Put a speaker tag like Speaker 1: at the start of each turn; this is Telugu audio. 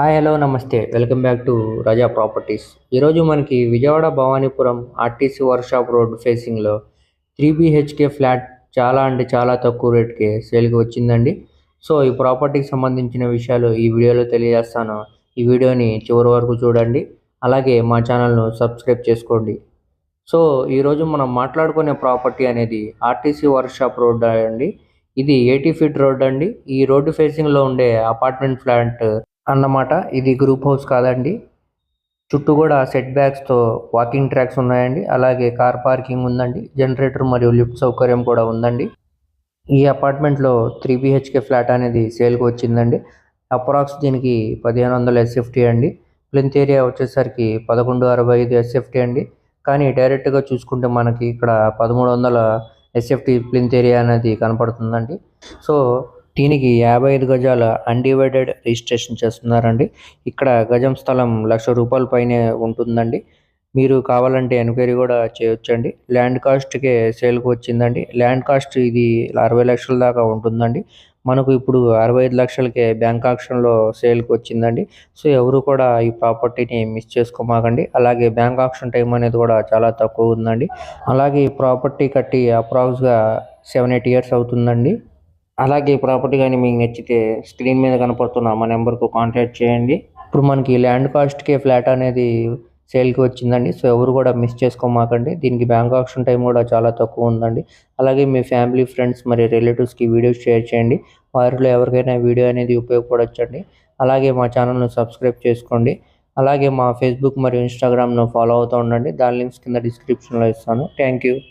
Speaker 1: Hi hello namaste. Welcome back to Raza properties. ఈరోజు మనకి Vijayawada Bhavanipuram RTC workshop road ఫేసింగ్లో త్రీ బీహెచ్కే ఫ్లాట్ చాలా అంటే చాలా తక్కువ రేట్కి సేల్కి వచ్చిందండి. సో ఈ ప్రాపర్టీకి సంబంధించిన విషయాలు ఈ వీడియోలో తెలియజేస్తాను. ఈ వీడియోని చివరి వరకు చూడండి. అలాగే మా ఛానల్ను సబ్స్క్రైబ్ చేసుకోండి. సో ఈరోజు మనం మాట్లాడుకునే ప్రాపర్టీ అనేది ఆర్టీసీ వర్క్షాప్ రోడ్ అండి. ఇది ఎయిటీ ఫీట్ రోడ్ అండి. ఈ రోడ్డు ఫేసింగ్లో ఉండే అపార్ట్మెంట్ ఫ్లాట్ అన్నమాట. ఇది గ్రూప్ హౌస్ కాదండి. చుట్టూ కూడా సెట్ బ్యాక్స్తో వాకింగ్ ట్రాక్స్ ఉన్నాయండి. అలాగే కార్ పార్కింగ్ ఉందండి. జనరేటర్ మరియు లిఫ్ట్ సౌకర్యం కూడా ఉందండి. ఈ అపార్ట్మెంట్లో త్రీ బిహెచ్కే ఫ్లాట్ అనేది సేల్కి వచ్చిందండి. అప్రాక్స్ దీనికి పదిహేను వందల ఎస్ఎఫ్టీ అండి. ప్లింత్ ఏరియా వచ్చేసరికి పదకొండు అరవై ఐదు ఎస్ఎఫ్టీ అండి. కానీ డైరెక్ట్గా చూసుకుంటే మనకి ఇక్కడ పదమూడు వందల ఎస్ఎఫ్టీ ప్లింత్ ఏరియా అనేది కనపడుతుందండి. సో దీనికి యాభై ఐదు గజాల అన్డివైడెడ్ రిజిస్ట్రేషన్ చేస్తున్నారండి. ఇక్కడ గజం స్థలం లక్ష రూపాయల పైనే ఉంటుందండి. మీరు కావాలంటే ఎంక్వైరీ కూడా చేయొచ్చండి. ల్యాండ్ కాస్ట్కే సేల్కి వచ్చిందండి. ల్యాండ్ కాస్ట్ ఇది అరవై లక్షల దాకా ఉంటుందండి. మనకు ఇప్పుడు అరవై ఐదు లక్షలకే బ్యాంక్ ఆక్షన్లో సేల్కి వచ్చిందండి. సో ఎవరు కూడా ఈ ప్రాపర్టీని మిస్ చేసుకోమాకండి. అలాగే బ్యాంక్ ఆక్షన్ టైం అనేది కూడా చాలా తక్కువ ఉందండి. అలాగే ఈ ప్రాపర్టీ కట్టి అప్రాక్స్గా సెవెన్ ఎయిట్ ఇయర్స్ అవుతుందండి. అలాగే ప్రాపర్టీ కానీ మీకు నచ్చితే స్క్రీన్ మీద కనపడుతున్న మా నెంబర్కు కాంటాక్ట్ చేయండి. ఇప్పుడు మనకి ల్యాండ్ కాస్ట్కే ఫ్లాట్ అనేది సేల్కి వచ్చిందండి. సో ఎవరు కూడా మిస్ చేసుకోమాకండి. దీనికి బ్యాంక్ ఆప్షన్ టైం కూడా చాలా తక్కువ ఉందండి. అలాగే మీ ఫ్యామిలీ ఫ్రెండ్స్ మరి రిలేటివ్స్కి వీడియోస్ షేర్ చేయండి. వారిలో ఎవరికైనా వీడియో అనేది ఉపయోగపడొచ్చండి. అలాగే మా ఛానల్ను సబ్స్క్రైబ్ చేసుకోండి. అలాగే మా ఫేస్బుక్ మరియు ఇన్స్టాగ్రామ్ను ఫాలో అవుతూ ఉండండి. దాని లింక్స్ కింద డిస్క్రిప్షన్లో ఇస్తాను. Thank you